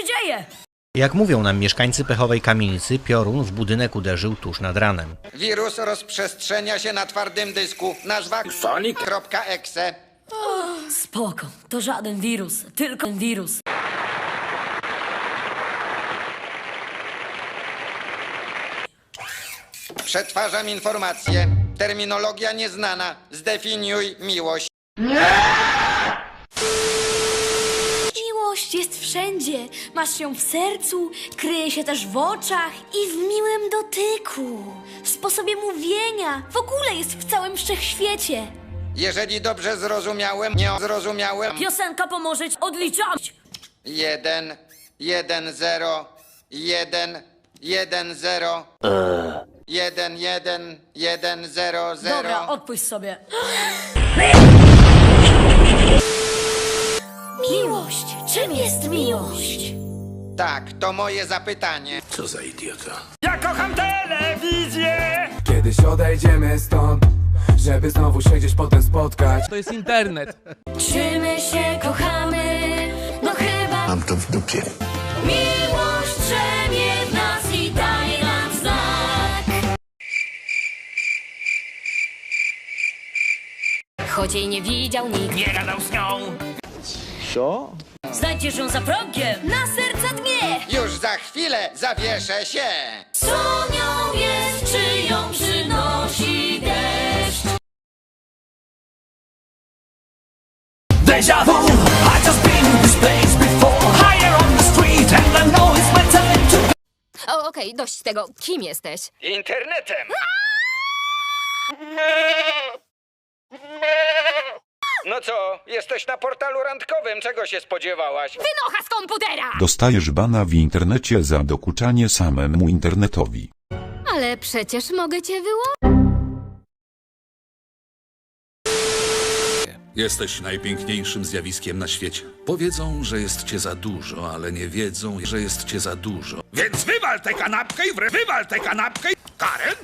dzieje? Jak mówią nam mieszkańcy pechowej kamienicy, piorun w budynek uderzył tuż nad ranem. Wirus rozprzestrzenia się na twardym dysku. Nazwa Sonic.exe. Spoko, to żaden wirus, tylko wirus. Przetwarzam informacje. Terminologia nieznana. Zdefiniuj miłość. Miłość jest wszędzie. Masz ją w sercu, kryje się też w oczach i w miłym dotyku. W sposobie mówienia. W ogóle jest w całym wszechświecie. Jeżeli dobrze zrozumiałem, nie zrozumiałem. Piosenka pomoże ci odliczać. Jeden, jeden, zero, jeden, jeden, zero. Jeden, jeden, jeden, zero, zero. Dobra, odpuść sobie. Miłość. Czym jest miłość? Tak, to moje zapytanie. Kiedyś odejdziemy stąd Żeby znowu się gdzieś potem spotkać To jest internet. Czy my się kochamy? No chyba. Mam to w dupie. Miłość drzemie w nas i daje nam znak. Choć jej nie widział nikt. Nie gadał z nią. Znajdziesz ją za progiem. Na serca dnie. Już za chwilę zawieszę się. Co nią jest, czy ją przynosi deszcz? Deja vu, I just been in this place before. Higher on the street and I know it's my time to... O, okej, dość tego. Kim jesteś? Internetem. No co, jesteś na portalu randkowym, czego się spodziewałaś? Wynocha z komputera! Dostajesz bana w internecie za dokuczanie samemu internetowi. Ale przecież mogę cię wyłączyć. Jesteś najpiękniejszym zjawiskiem na świecie. Powiedzą, że jest cię za dużo, ale nie wiedzą, że jest cię za dużo. Więc wywal tę kanapkę i wre... wywal tę kanapkę i... Karen?